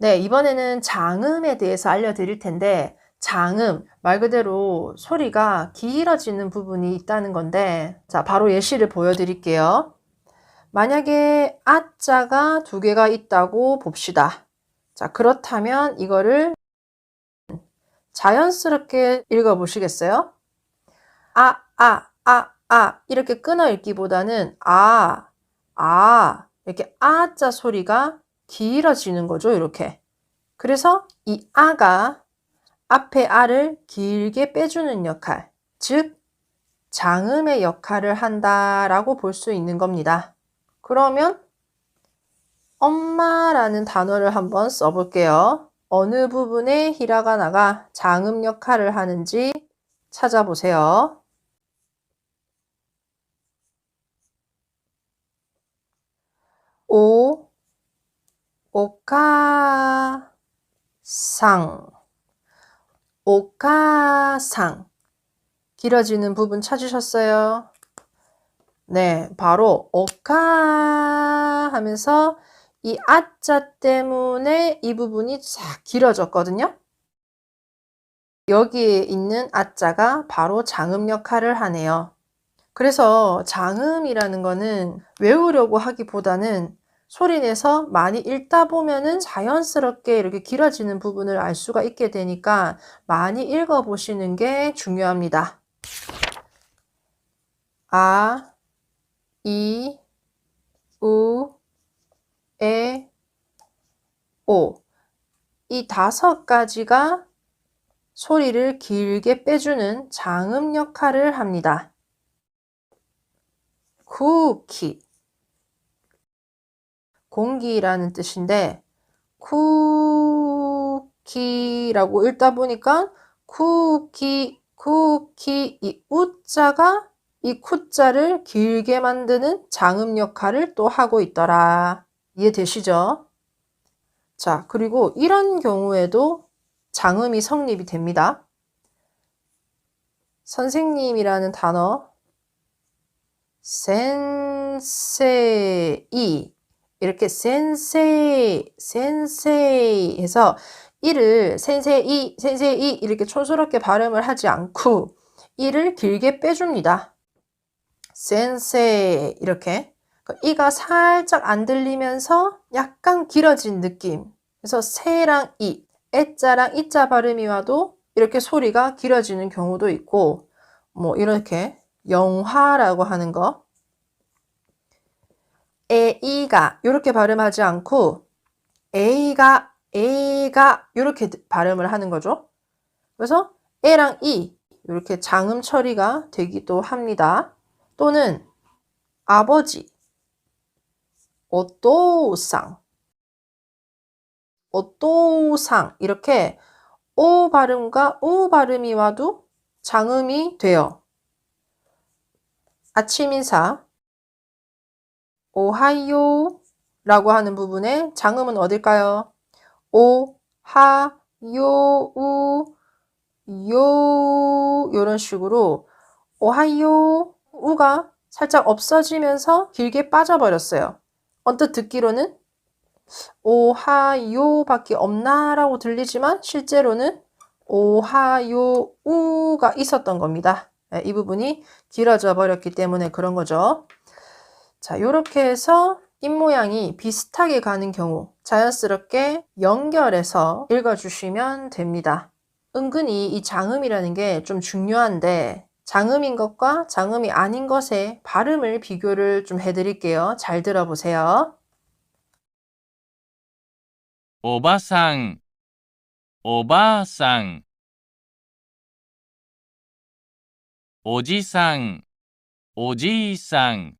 네, 이번에는 장음에 대해서 알려드릴 텐데, 장음, 말 그대로 소리가 길어지는 부분이 있다는 건데, 자, 바로 예시를 보여드릴게요. 만약에 아자가 두 개가 있다고 봅시다. 자, 그렇다면 이거를 자연스럽게 읽어보시겠어요? 아, 아, 아, 아, 이렇게 끊어 읽기보다는 아, 아, 이렇게 아자 소리가 길어지는 거죠, 이렇게. 그래서 이 아가 앞에 아를 길게 빼주는 역할, 즉, 장음의 역할을 한다라고 볼 수 있는 겁니다. 그러면 엄마라는 단어를 한번 써볼게요. 어느 부분에 히라가나가 장음 역할을 하는지 찾아보세요. 오, 오카상, 오카상. 길어지는 부분 찾으셨어요? 네, 바로 오카 하면서 이 아자 때문에 이 부분이 싹 길어졌거든요. 여기에 있는 아자가 바로 장음 역할을 하네요. 그래서 장음이라는 거는 외우려고 하기보다는 소리내서 많이 읽다 보면은 자연스럽게 이렇게 길어지는 부분을 알 수가 있게 되니까 많이 읽어보시는 게 중요합니다. 아, 이, 우, 에, 오. 이 다섯 가지가 소리를 길게 빼주는 장음 역할을 합니다. 쿠키. 공기라는 뜻인데, 쿠키라고 읽다 보니까 쿠키, 쿠키, 이 우자가 이 쿠자를 길게 만드는 장음 역할을 또 하고 있더라. 이해되시죠? 자, 그리고 이런 경우에도 장음이 성립이 됩니다. 선생님이라는 단어, 센세이, 이렇게 센세이, 센세이 해서 이를 센세이, 센세이 이렇게 촌스럽게 발음을 하지 않고 이를 길게 빼줍니다. 센세 이렇게 이가 살짝 안 들리면서 약간 길어진 느낌. 그래서 세랑 이, 애자랑 이자 발음이 와도 이렇게 소리가 길어지는 경우도 있고 뭐 이렇게 영화라고 하는 거 에이가 이렇게 발음하지 않고 에이가 에이가 이렇게 발음을 하는 거죠. 그래서 에랑 이 이렇게 장음 처리가 되기도 합니다. 또는 아버지, 오또상, 오또상 이렇게 오 발음과 오 발음이 와도 장음이 돼요. 아침 인사 오하요 라고 하는 부분에 장음은 어딜까요? 오, 하, 요, 우, 요 이런 식으로 오하요 우가 살짝 없어지면서 길게 빠져버렸어요. 언뜻 듣기로는 오하요 밖에 없나라고 들리지만 실제로는 오하요 우가 있었던 겁니다. 네, 이 부분이 길어져 버렸기 때문에 그런 거죠. 자, 이렇게 해서 입 모양이 비슷하게 가는 경우 자연스럽게 연결해서 읽어주시면 됩니다. 은근히 이 장음이라는 게 좀 중요한데 장음인 것과 장음이 아닌 것의 발음을 비교를 좀 해드릴게요. 잘 들어보세요. 오바상 오바상 오지상 오지상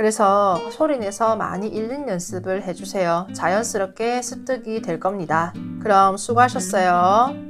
그래서 소리내서 많이 읽는 연습을 해주세요. 자연스럽게 습득이 될 겁니다. 그럼 수고하셨어요.